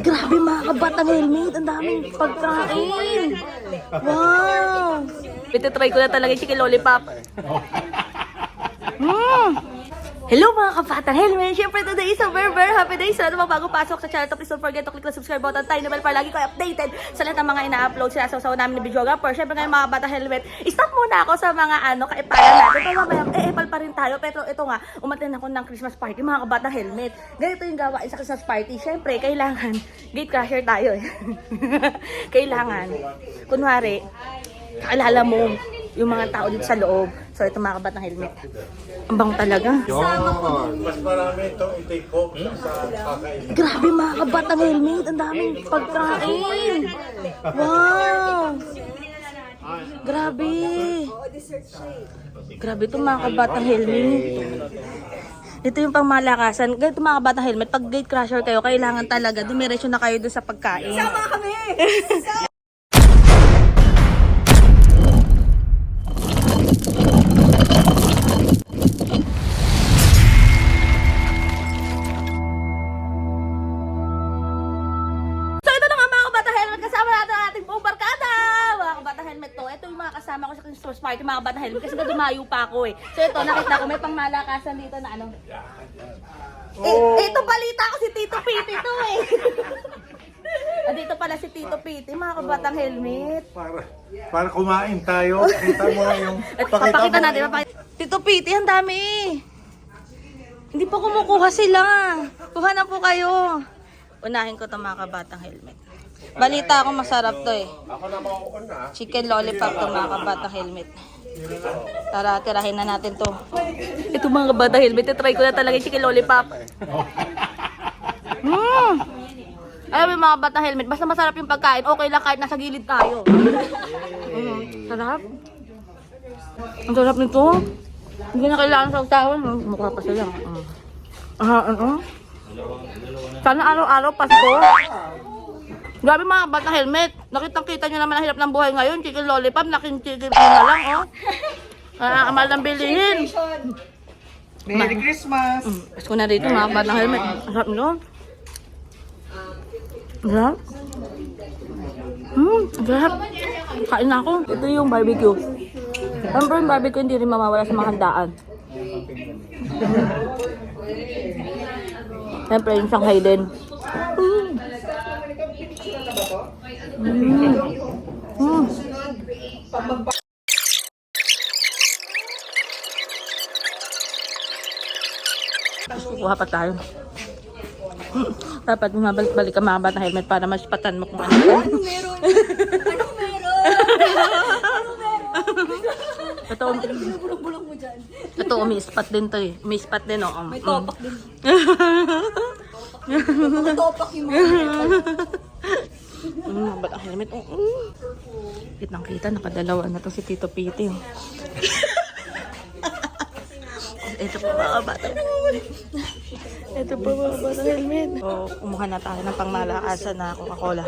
Grabe mga kabatang helmet. Ang daming pagkain. Wow. Pitatry ko na talaga yung chicken lollipop. Mm. Hello mga kabatang helmet! Siyempre today is a very very happy day. Sa ano bago pasok sa channel please don't forget to click the subscribe button. Tayo na para lagi ko updated sa lahat ng mga ina-upload sila sa usawa namin ni videographer. Siyempre ngayon mga kabatang helmet, stop muna ako sa mga ano kaipayan natin. Pero mamaya, eh, epal pa rin tayo. Pero ito nga, umaten ako ng Christmas party mga kabatang helmet. Ganito yung gawain sa Christmas party. Siyempre, kailangan, gate crasher tayo eh. kailangan, kunwari, kaalala mo yung mga tao dito sa loob. So ito mga kabatang helmet. Ang bango talaga. Mas marami itong i-take home sa kakainin. Grabe mga kabatang helmet. Ang daming pagkain. Wow. Grabe. Grabe ito mga kabatang helmet. Ito yung pangmalakasan. Ganito mga kabatang helmet. Pag gate crasher kayo, kailangan talaga dumiretso na kayo doon sa pagkain. Sama kami! kasama ko sa Christmas party, mga kabata helmet, kasi nga dumayo pa ako eh. So ito, nakita ko may pangmalakasan dito na ano. Eh, ito balita ko si Tito Piti to eh. Ah, dito pala si Tito Piti, mga kabatang helmet. Para, para kumain tayo. Kita mo yung... At papakita natin, papakita. Tito Piti, ang dami. Hindi po kumukuha sila. Kuha na po kayo. Unahin ko to mga kabatang helmet. Balita ako masarap to eh. Ako na mauuna. Chicken lollipop to mga kabatang helmet. Tara, tirahin na natin to. Ito mga kabatang helmet, try ko na talaga yung chicken lollipop. Mmm! Alam mo yung mga batang helmet, basta masarap yung pagkain, okay lang kahit nasa gilid tayo. Mm, sarap. Ang sarap nito. Hindi na kailangan sa utawan. Mukha pa sila. Mm. Ah, ano? Sana araw-araw Pasko. Grabe mga batang helmet. Nakitang kita nyo naman ang hirap ng buhay ngayon. Chicken lollipop, naking chicken na lang, oh. Ah, amal ng bilihin. Merry Christmas! Mm, Pasko na rito, mga batang helmet. Ang sarap. Ang sarap. Hmm, sarap. Kain na ako. Ito yung barbecue. Siyempre yung barbecue hindi rin mamawala sa mga handaan. Siyempre yung Shanghai din. Mm. Mm. Mm. Kukuha pa tayo. Dapat bumabalik-balik ang mga bata helmet para mas patan mo kung ano. Anong meron? Anong meron? Anong meron? Ito, Bulong-bulong mo dyan. ito may spot din to eh. May spot din oh. May mm. topak din. Mga topak yung mga Mm, mga batang helmet. Oh, mm. Kitang kita, nakadalawa na to si Tito Piti. oh. Ito pa mga bata. Ito pa mga bata helmet. So, kumuha na tayo ng pangmalakasan na Coca-Cola.